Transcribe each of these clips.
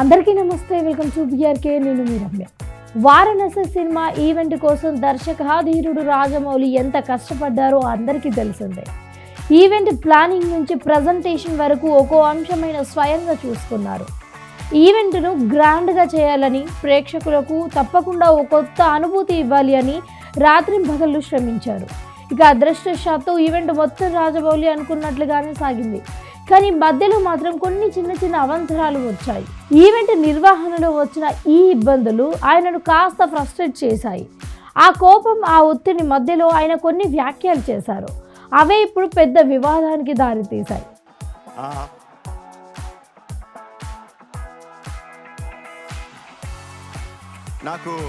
అందరికీ నమస్తే welcome to BRK నేను మీ రమ్య. వారణాసి సినిమా ఈవెంట్ కోసం దర్శకాధీరుడు రాజమౌళి ఎంత కష్టపడ్డారో అందరికీ తెలిసిందే. ఈవెంట్ ప్లానింగ్ నుంచి ప్రజెంటేషన్ వరకు ఒక్కో అంశమైన స్వయంగా చూసుకున్నారు. ఈవెంట్ను గ్రాండ్గా చేయాలని ప్రేక్షకులకు తప్పకుండా ఒక కొత్త అనుభూతి ఇవ్వాలి అని రాత్రింపగళ్ళు శ్రమించారు. ఇక అదృష్టశాత్తు ఈవెంట్ మొత్తం రాజమౌళి అనుకున్నట్లుగానే సాగింది. కానీ మధ్యలో మాత్రం కొన్ని చిన్న చిన్న అవంతరాలు వచ్చాయి. ఈవెంట్ నిర్వహణలో వచ్చిన ఈ ఇబ్బందులు ఆయనను కాస్త ఫ్రస్ట్రేట్ చేశాయి. ఆ కోపం ఆ ఒత్తిడి మధ్యలో ఆయన కొన్ని వ్యాఖ్యలు చేశారు. అవే ఇప్పుడు పెద్ద వివాదానికి దారితీశాయి. నాకు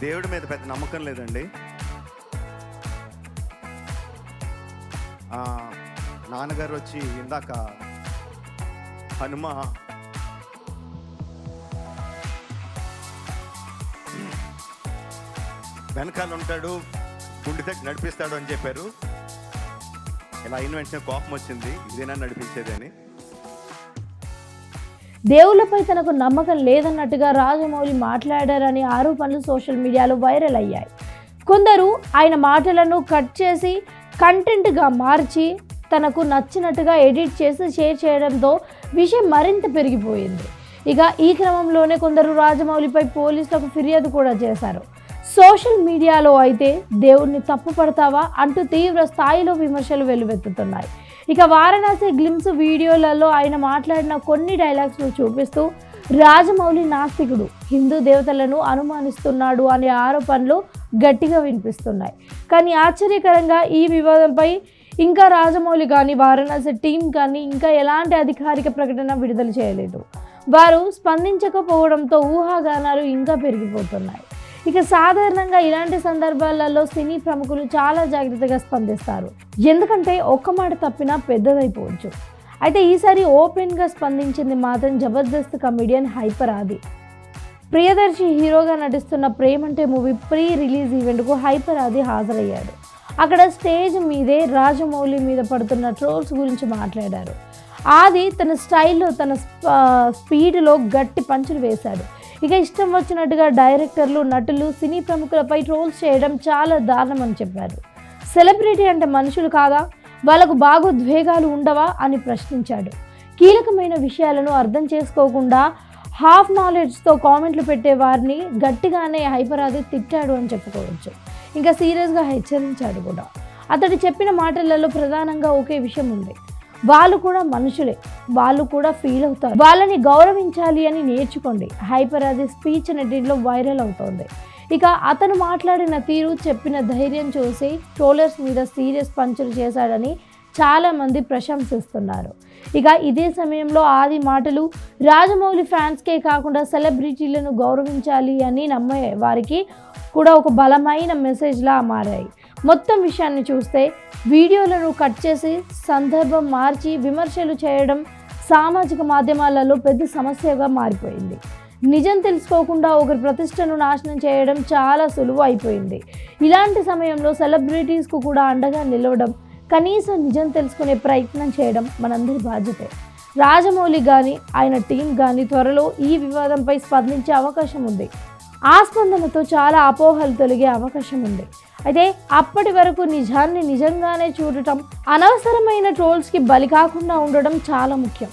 దేవుడి మీద పెద్ద నమ్మకం లేదండి. ఆ, నాన్నగారు వచ్చి ఇందాక హనుమ వెనకాల ఉంటాడు గుండె తట్టి నడిపిస్తాడు అని చెప్పారు. ఇలా అయిన వెంటనే కోపం వచ్చింది ఇదేనా నడిపించేది అని దేవుళ్ళపై తనకు నమ్మకం లేదన్నట్టుగా రాజమౌళి మాట్లాడారని ఆరోపణలు సోషల్ మీడియాలో వైరల్ అయ్యాయి. కొందరు ఆయన మాటలను కట్ చేసి కంటెంట్గా మార్చి తనకు నచ్చినట్టుగా ఎడిట్ చేసి షేర్ చేయడంతో విషయం మరింత పెరిగిపోయింది. ఇక ఈ క్రమంలోనే కొందరు రాజమౌళిపై పోలీసులకు ఫిర్యాదు కూడా చేశారు. సోషల్ మీడియాలో అయితే దేవుణ్ణి తప్పు పడతావా అంటూ తీవ్ర స్థాయిలో విమర్శలు వెల్లువెత్తుతున్నాయి. ఇక వారణాసి గ్లిమ్స్ వీడియోలలో ఆయన మాట్లాడిన కొన్ని డైలాగ్స్ను చూపిస్తూ రాజమౌళి నాస్తికుడు హిందూ దేవతలను అనుమానిస్తున్నాడు అనే ఆరోపణలు గట్టిగా వినిపిస్తున్నాయి. కానీ ఆశ్చర్యకరంగా ఈ వివాదంపై ఇంకా రాజమౌళి కానీ వారణాసి టీం కానీ ఇంకా ఎలాంటి అధికారిక ప్రకటన విడుదల చేయలేదు. వారు స్పందించకపోవడంతో ఊహాగానాలు ఇంకా పెరిగిపోతున్నాయి. ఇక సాధారణంగా ఇలాంటి సందర్భాలలో సినీ ప్రముఖులు చాలా జాగ్రత్తగా స్పందిస్తారు. ఎందుకంటే ఒక్క మాట తప్పినా పెద్దదైపోవచ్చు. అయితే ఈసారి ఓపెన్గా స్పందించింది మాత్రం జబర్దస్త్ కమెడియన్ హైపర్ ఆది. ప్రియదర్శి హీరోగా నటిస్తున్న ప్రేమంటే మూవీ ప్రీ రిలీజ్ ఈవెంట్కు హైపర్ ఆది హాజరయ్యాడు. అక్కడ స్టేజ్ మీదే రాజమౌళి మీద పడుతున్న ట్రోల్స్ గురించి మాట్లాడారు. ఆది తన స్టైల్లో తన స్పీడ్లో గట్టి పంచులు వేశాడు. ఇక ఇష్టం వచ్చినట్టుగా డైరెక్టర్లు నటులు సినీ ప్రముఖులపై ట్రోల్స్ చేయడం చాలా దారుణమని చెప్పారు. సెలబ్రిటీ అంటే మనుషులు కాదా? వాళ్ళకు భాగోద్వేగాలు ఉండవా అని ప్రశ్నించాడు. కీలకమైన విషయాలను అర్థం చేసుకోకుండా హాఫ్ నాలెడ్జ్తో కామెంట్లు పెట్టే వారిని గట్టిగానే హైపరాది తిట్టాడు అని చెప్పుకోవచ్చు. ఇంకా సీరియస్గా హెచ్చరించాడు కూడా. అతడు చెప్పిన మాటలలో ప్రధానంగా ఒకే విషయం ఉంది. వాళ్ళు కూడా మనుషులే. వాళ్ళు కూడా ఫీల్ అవుతారు. వాళ్ళని గౌరవించాలి అని నేర్చుకోండి. హైపర్ అది స్పీచ్ నెట్లో వైరల్ అవుతోంది. ఇక అతను మాట్లాడిన తీరు చెప్పిన ధైర్యం చూసి ట్రోలర్స్ మీద సీరియస్ పంచులు చేశాడని చాలామంది ప్రశంసిస్తున్నారు. ఇక ఇదే సమయంలో ఆది మాటలు రాజమౌళి ఫ్యాన్స్కే కాకుండా సెలబ్రిటీలను గౌరవించాలి అని నమ్మే వారికి కూడా ఒక బలమైన మెసేజ్లా మారాయి. మొత్తం విషయాన్ని చూస్తే వీడియోలను కట్ చేసి సందర్భం మార్చి విమర్శలు చేయడం సామాజిక మాధ్యమాలలో పెద్ద సమస్యగా మారిపోయింది. నిజం తెలుసుకోకుండా ఒకరి ప్రతిష్టను నాశనం చేయడం చాలా సులువు అయిపోయింది. ఇలాంటి సమయంలో సెలబ్రిటీస్కు కూడా అండగా నిలవడం కనీసం నిజం తెలుసుకునే ప్రయత్నం చేయడం మనందరి బాధ్యతే. రాజమౌళి కానీ ఆయన టీం కానీ త్వరలో ఈ వివాదంపై స్పందించే అవకాశం ఉంది. ఆ స్పందనతో చాలా అపోహలు తొలగే అవకాశం ఉంది. అయితే అప్పటి వరకు నిజాన్ని నిజంగానే చూడటం అనవసరమైన ట్రోల్స్కి బలి కాకుండా ఉండడం చాలా ముఖ్యం.